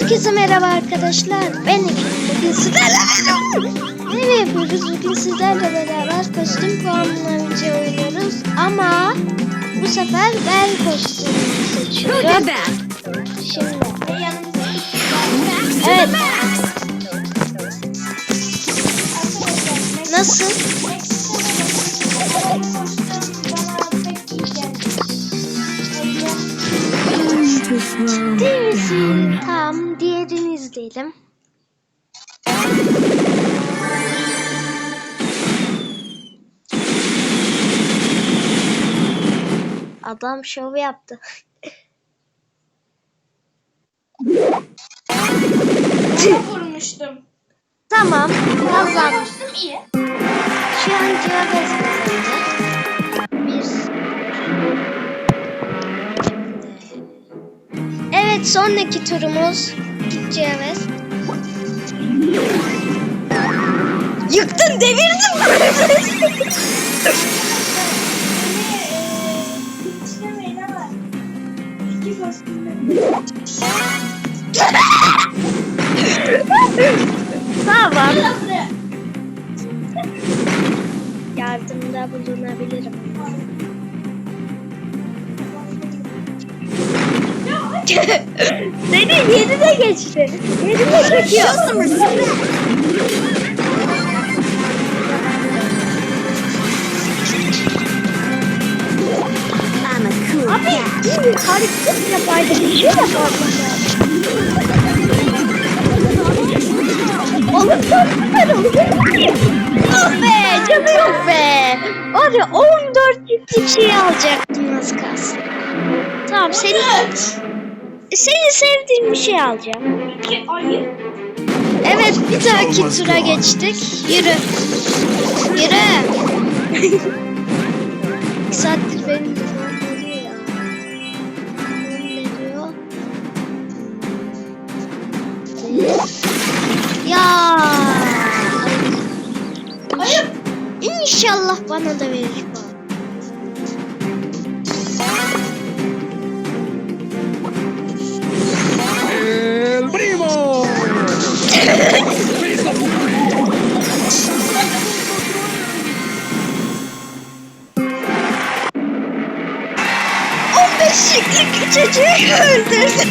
Herkese merhaba arkadaşlar. Ben. Bugün sizlerle ne yapıyoruz? Bugün sizlerle beraber kostüm puanlamacı oynuyoruz. Ama bu sefer ben kostümümü seçiyorum. Şimdi. Evet. Nasıl? Değil misin? Tamam, diğerini izleyelim. Adam şov yaptı. vurmuştum. tamam, kazandım. Vurmuştum iyi. Şu an cevap kazandı. Sonraki turumuz. Cevez. Yıktın, devirdin. Tamam. Yardımda bulunabilirim. Senin yerine geçti. Yerine çekiyor. Abi iyi hareket yapaydı. Bir şey yapardım Oğlum çok süper olur. Yok be canı yok be. Var ya 14 ciddi şey alacaktım az kalsın. Tamam seni seni sevdiğim bir şey alacağım. İki ayı. Evet bir dahaki tura geçtik. Yürü. Yürü. Bir saattir benim ya. Ne diyor? Ya. Ayı. İnşallah bana da verir Beşikli çocuğu öldürdü.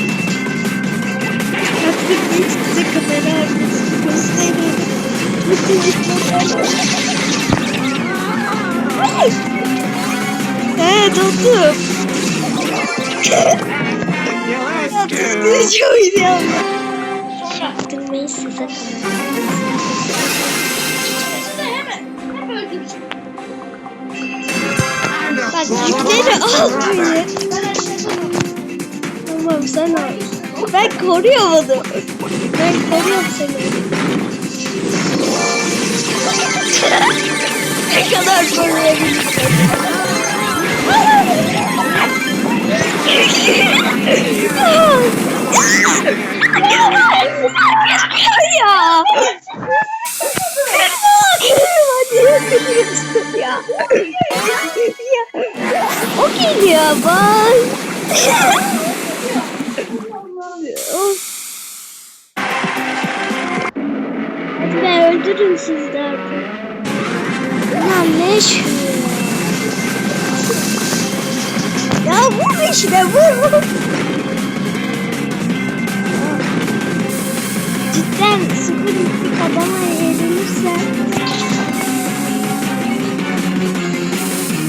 Artık hiç size kamera arkasını gösteriyorum. Evet oldum. Sıkıcı oynayalım. Çaktırmayı size öldük. Bak yükleri al beni. Ben aşağıda Tamam sen al. Ben onu. Ben koruyorum seni. ne kadar koruyabilirsin? ya. Ya. ya. O geliyor bak. Öldürün siz de artık. Lan ne şu? Ya vur işte vur vur. Cidden sıfır bir adama yenilirsen.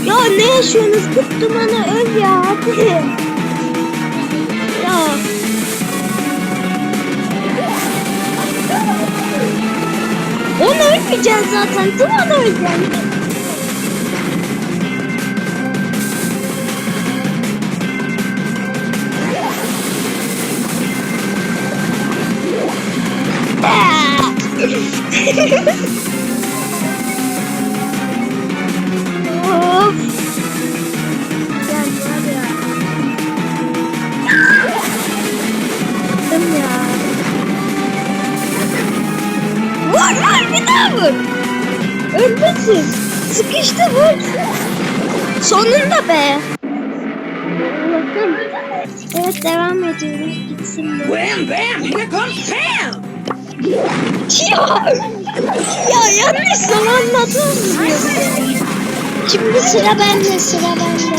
Ya ne yaşıyorsunuz? Kıt dumanı öl ya hadi. Ölmeyeceksin zaten. Duman öleceksin. of. Ölmesin. Sıkıştı vur. Sonunda be. Allah'ım. Evet devam ediyoruz. Git isim bu. Wham bam! Here comes Pam! Ya, ya yanlış zamanladı Şimdi sıra bende, sıra bende.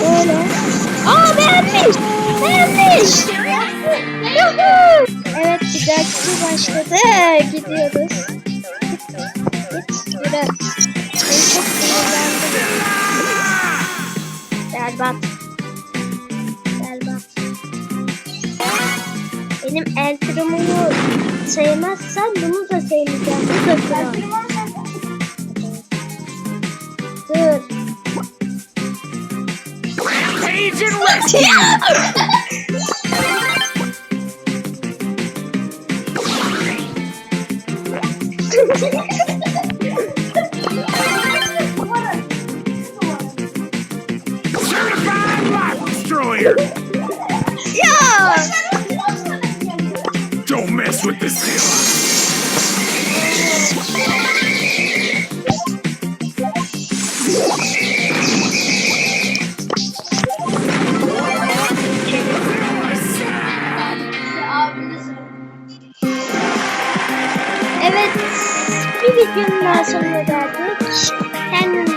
Böyle. Aa beğenmiş, beğenmiş. Dakika başladı. Gidiyoruz. Git, yürü. Beni çok sinirlendim. Berbat. Berbat. Benim el turumumu sevmezsen bunu da sevmeyeceğim. Bu da kral. Dur. Page and one, one, one. Daha sonuna geldik. Kendinize